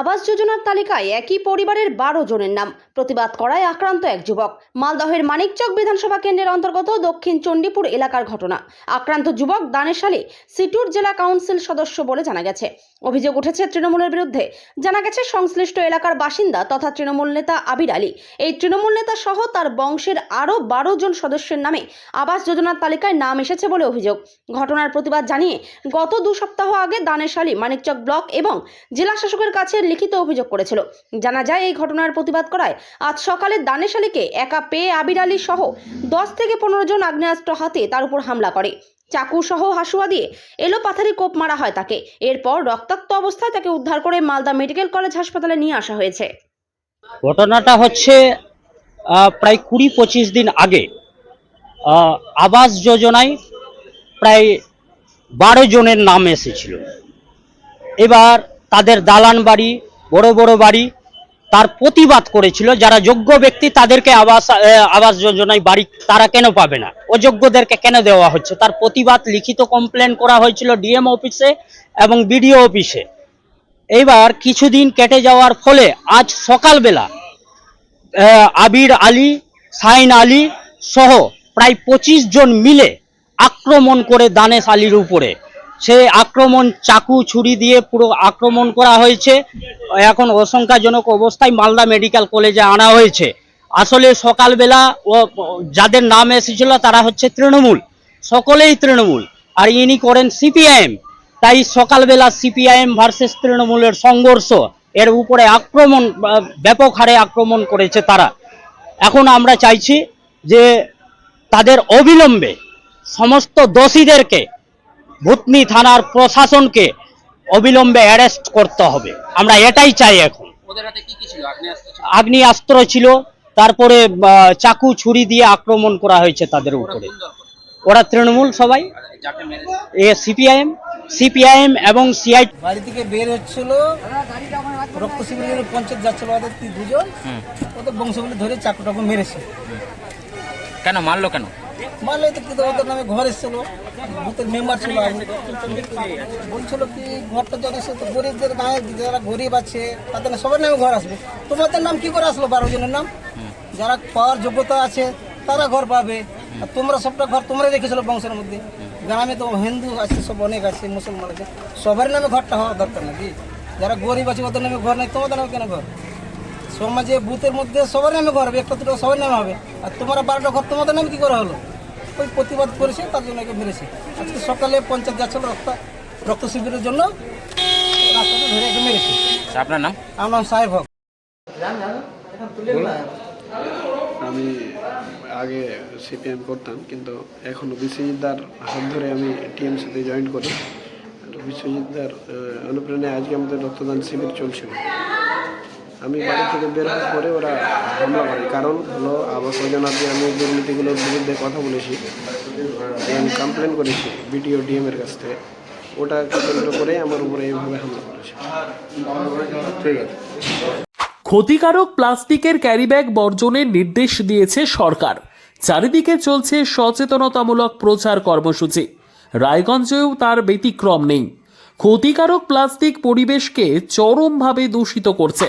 আবাস যোজনার তালিকায় একই পরিবারের বারো জনের নাম। প্রতিবাদ করায় আক্রান্ত এক যুবক। মালদহের মানিকচক বিধানসভা কেন্দ্রের অন্তর্গত দক্ষিণ চণ্ডীপুর এলাকার ঘটনা। আক্রান্ত যুবক দানেশালী সিটুর জেলা কাউন্সিল সদস্য বলে জানা গেছে। অভিযোগ উঠেছে তৃণমূলের বিরুদ্ধে। জানা গেছে, সংশ্লিষ্ট এলাকার বাসিন্দা তথা তৃণমূল নেতা আবির আলী। এই তৃণমূল নেতা সহ তার বংশের আরও বারো জন সদস্যের নামে আবাস যোজনার তালিকায় নাম এসেছে বলে অভিযোগ। ঘটনার প্রতিবাদ জানিয়ে গত দু সপ্তাহ আগে দানেশ আলী মানিকচক ব্লক এবং জেলা শাসকের কাছে লিখিত অভিযোগ করেছিল। জানা যায়, এই ঘটনার প্রতিবাদ করায় আজ সকালে দানেশ আলীকে একা পেয়ে আবির আলী সহ দশ থেকে পনেরো জন আগ্নেয়াস্ত্র হাতে তার উপর হামলা করে। চাকু সহ হাসুয়া দিয়ে এলো পাথারি কোপ মারা হয় তাকে। এরপর রক্তাক্ত অবস্থায় তাকে উদ্ধার করে মালদা মেডিকেল কলেজ হাসপাতালে নিয়ে আসা হয়েছে। ঘটনাটা হচ্ছে প্রায় কুড়ি পঁচিশ দিন আগে। আবাস যোজনায় প্রায় বারো জনের নাম এসেছিল। এবার তাদের দালান বাড়ি, বড় বড় বাড়ি তার প্রতিবাদ করেছিল। যারা যোগ্য ব্যক্তি তাদেরকে আবাস আবাস যোজনায় বাড়ি তারা কেন পাবে না? অযোগ্যদেরকে কেন দেওয়া হচ্ছে? তার প্রতিবাদ লিখিত কমপ্লেন করা হয়েছিল ডিএম অফিসে এবং বিডিও অফিসে এইবার কিছুদিন কেটে যাওয়ার ফলে আজ সকালবেলা আবির আলী, সাইন আলী সহ প্রায় পঁচিশ জন মিলে আক্রমণ করে দানেশ আলীর উপরে সে আক্রমণ চাকু ছুরি দিয়ে পুরো আক্রমণ করা হয়েছে। এখন আশঙ্কাজনক অবস্থায় মালদা মেডিকেল কলেজে আনা হয়েছে। আসলে সকালবেলা ও যাদের নাম এসেছিল তারা হচ্ছে তৃণমূল। সকলেই তৃণমূল। আর ইনি করেন সিপিআইএম। তাই সকালবেলা সিপিআইএম ভার্সেস তৃণমূলের সংঘর্ষ, এর উপরে আক্রমণ ব্যাপক হারে আক্রমণ করেছে তারা। এখন আমরা চাইছি যে তাদের অবিলম্বে সমস্ত দোষীদেরকে ভূতনি থানার প্রশাসনকে অবিলম্বে অ্যারেস্ট করতে হবে। আমরা এটাই চাই এখন। ওদের হাতে কি কি ছিল? আগ্নেয়াস্ত্র ছিল? তারপরে চাকু ছুরি দিয়ে আক্রমণ করা হয়েছে তাদের উপরে? ওরা তৃণমূল সবাই। এ সিপিআইএম। সিপিআইএম এবং সিআই বাড়ি থেকে বের হচ্ছিল রক্ত শিবিরের পঞ্চায়েত যাচ্ছিল ওদের দুজন। ওদের বংশগুলি ধরে চাকু টাকু মেরেছে। কেন মারলো কেন? মারলে তো কিন্তু ওদের নামে ঘর এসেছিল, বুথের মেম্বার ছিল বলছিল কি, ঘরটা যখন এসে তো গরিবদের গায়ে যারা গরিব আছে, তাদের সবার নামে ঘর আসবে। তোমাদের নাম কি করে আসলো বারো জনের নাম? যারা পাওয়ার যোগ্যতা আছে, তারা ঘর পাবে। আর তোমরা সবটা ঘর তোমরা রেখেছিল বংশের মধ্যে। গ্রামে তো হিন্দু আছে, সব অনেক আছে, মুসলমান আছে। সবার নামে ঘরটা হওয়া দরকার নাকি? যারা গরিব আছে, ওদের নামে ঘর নেই, তোমাদের নামে কেন ঘর? সমাজে বুথের মধ্যে সবার নামে ঘর হবে একটা দুটো সবার নামে হবে। আর তোমরা বারোটা ঘর তোমাদের নামে কি করা হলো? ওই প্রতিবাদ করেছে তার জন্য একে মেরেছে। আজকে সকালে পঞ্চায়েত যাচ্ছিল রক্ত রক্ত শিবিরের জন্য রাস্তাটা ধরে একে মেরেছে। আচ্ছা, আপনার নাম? আমার নাম সাহেব হক। আমি আগে সিপিএম করতাম কিন্তু এখন বিশ্বজিৎদার হাত ধরে আমি টিএমসিতে জয়েন করি। বিশ্বজিৎদার অনুপ্রেরণায় আজকে আমাদের রক্তদান শিবির চলছিল। আমি বাড়ি থেকে বের হওয়ার পরে ওরা হামলা করে। কারণ হলো আবাস যোজনাতে আমি দুর্নীতিগুলোর বিরুদ্ধে কথা বলেছি আমি কমপ্লেন করেছি বিডিও, ডিএম এর কাছ থেকে। ওটা কেন্দ্র করে আমার উপরে এইভাবে হামলা করেছে। ঠিক আছে। ক্ষতিকারক প্লাস্টিকের ক্যারিব্যাগ বর্জনের নির্দেশ দিয়েছে সরকার। চারিদিকে চলছে সচেতনতামূলক প্রচার কর্মসূচি। রায়গঞ্জেও তার ব্যতিক্রম নেই। ক্ষতিকারক প্লাস্টিক পরিবেশকে চরমভাবে দূষিত করছে।